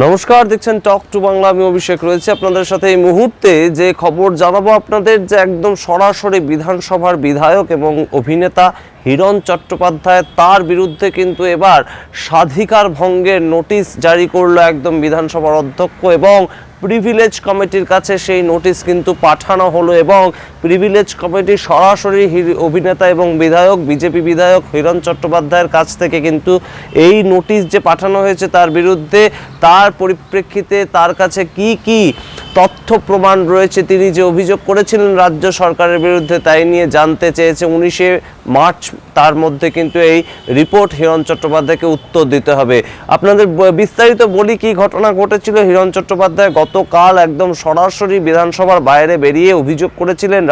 নমস্কার, দেখছেন টক টু বাংলা আমি অভিষেক রয়েছে আপনাদের সাথে। এই মুহূর্তে যে খবর জানাব আপনাদের, যে একদম সরাসরি বিধানসভার বিধায়ক এবং অভিনেতা হিরণ চট্টোপাধ্যায়, তার বিরুদ্ধে কিন্তু এবার স্বাধিকার ভঙ্গের নোটিশ জারি করল একদম বিধানসভার অধ্যক্ষ এবং প্রিভিলেজ কমিটির কাছে সেই নোটিশ কিন্তু পাঠানো হলো এবং প্রিভিলেজ কমিটি সরাসরি অভিনেতা এবং বিধায়ক, বিজেপি বিধায়ক হিরণ চট্টোপাধ্যায়ের কাছ থেকে কিন্তু এই নোটিশ যে পাঠানো হয়েছে তার বিরুদ্ধে তার পরিপ্রেক্ষিতে তার কাছে কি কি তথ্য প্রমাণ রয়েছে তিনি যে অভিযোগ করেছিলেন রাজ্য সরকারের বিরুদ্ধে তাই নিয়ে জানতে চেয়েছে। উনিশে মার্চ তার মধ্যে কিন্তু এই রিপোর্ট হিরণ চট্টোপাধ্যায়কে উত্তর দিতে হবে। আপনাদের বিস্তারিত বলি কি ঘটনা ঘটেছিল? হিরণ চট্টোপাধ্যায় গতকাল একদম সরাসরি বিধানসভার বাইরে বেরিয়ে অভিযোগ করেছিলেন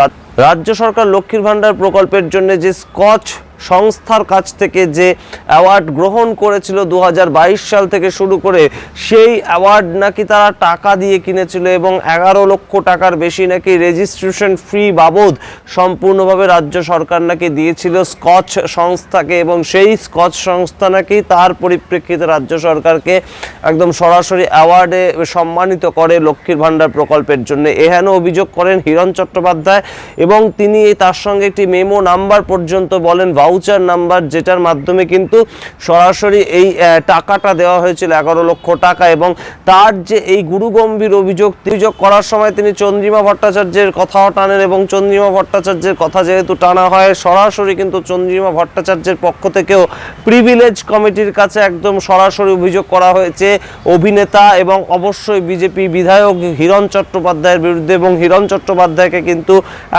রাজ্য সরকার লক্ষ্মীর ভাণ্ডার প্রকল্পের জন্য যে স্কচ সংস্থার কাছ থেকে যে অ্যাওয়ার্ড গ্রহণ করেছিল দু হাজার বাইশ সাল থেকে শুরু করে সেই অ্যাওয়ার্ড নাকি তারা টাকা দিয়ে কিনেছিল এবং এগারো লক্ষ টাকার বেশি নাকি রেজিস্ট্রেশন ফ্রি বাবদ সম্পূর্ণভাবে রাজ্য সরকার নাকি দিয়েছিল স্কচ সংস্থাকে এবং সেই স্কচ সংস্থা নাকি তার পরিপ্রেক্ষিতে রাজ্য সরকারকে একদম সরাসরি অ্যাওয়ার্ডে সম্মানিত করে লক্ষ্মীর ভাণ্ডার প্রকল্পের জন্য। এহেন অভিযোগ করেন হিরণ চট্টোপাধ্যায় এবং তিনি তার সঙ্গে একটি মেমো নাম্বার পর্যন্ত বলেন ভাউচার নাম্বার যেটার মাধ্যমে কিন্তু সরাসরি এই টাকাটা দেওয়া হয়েছিল এগারো লক্ষ টাকা এবং তার যে এই গুরুগম্ভীর অভিযোগ অভিযোগ করার সময় তিনি চন্দ্রিমা ভট্টাচার্যের কথাও টানেন এবং চন্দ্রিমা ভট্টাচার্যের কথা যেহেতু টানা হয়, সরাসরি কিন্তু চন্দ্রিমা ভট্টাচার্যের পক্ষ থেকেও প্রিভিলেজ কমিটির কাছে একদম সরাসরি অভিযোগ করা হয়েছে। অভিনেতা এবং অবশ্যই বিজেপি বিধায়ক হিরণ চট্টোপাধ্যায়ের বিরুদ্ধে এবং হিরণ চট্টোপাধ্যায়কে কিন্তু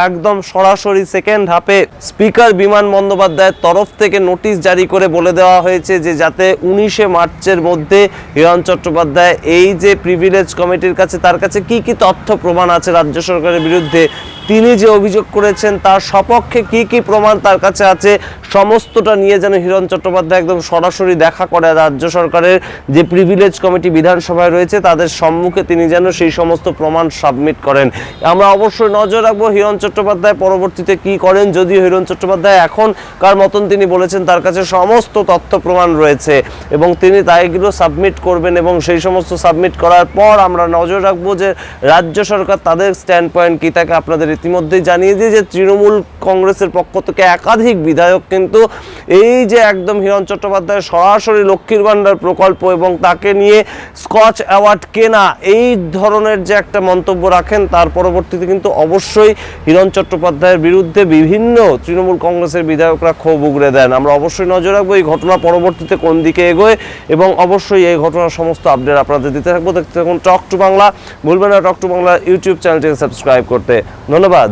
একদম সরাসরি সেকেন্ড হাফে স্পিকার বিমান বন্দ্যোপাধ্যায়ের তরফ থেকে নোটিশ জারি করে বলে দেওয়া হয়েছে যে যাতে উনিশে মার্চের মধ্যে হিরণ চট্টোপাধ্যায় এই যে প্রিভিলেজ কমিটির কাছে, তার কাছে কি কি তথ্য প্রমাণ আছে রাজ্য সরকারের বিরুদ্ধে? তিনি যে অভিযোগ করেছেন তার সপক্ষে কি কি প্রমাণ তার কাছে আছে, সমস্তটা নিয়ে যেন হিরণ চট্টোপাধ্যায় একদম সরাসরি দেখা করে রাজ্য সরকারের যে প্রিভিলেজ কমিটি বিধানসভায় রয়েছে, তাদের সম্মুখে তিনি যেন সেই সমস্ত প্রমাণ সাবমিট করেন। আমরা অবশ্যই নজর রাখব হিরণ চট্টোপাধ্যায় পরবর্তীতে কি করেন, যদিও হিরণ চট্টোপাধ্যায় এখনকার মতন তিনি বলেছেন তার কাছে সমস্ত তথ্য প্রমাণ রয়েছে এবং তিনি তাইগুলো সাবমিট করবেন এবং সেই সমস্ত সাবমিট করার পর আমরা নজর রাখব যে রাজ্য সরকার তাদের স্ট্যান্ড পয়েন্ট কী থাকে আপনাদের ইতিমধ্যেই জানিয়ে দিয়ে যে তৃণমূল কংগ্রেসের পক্ষ থেকে একাধিক বিধায়ক কিন্তু এই যে একদম হিরণ চট্টোপাধ্যায় সরাসরি লক্ষ্মীর ভাণ্ডার প্রকল্প এবং তাকে নিয়ে স্কচ অ্যাওয়ার্ড কেনা, এই ধরনের যে একটা মন্তব্য রাখেন, তার পরবর্তীতে কিন্তু অবশ্যই হিরণ চট্টোপাধ্যায়ের বিরুদ্ধে বিভিন্ন তৃণমূল কংগ্রেসের বিধায়করা ক্ষোভ উগড়ে দেন। আমরা অবশ্যই নজর রাখব এই ঘটনা পরবর্তীতে কোন দিকে এগোয় এবং অবশ্যই এই ঘটনার সমস্ত আপডেট আপনাদের দিতে থাকব। দেখতে থাকুন টক টু বাংলা, ভুলবেন না টক টু বাংলা ইউটিউব চ্যানেলটিকে সাবস্ক্রাইব করতে। ধন্যবাদ।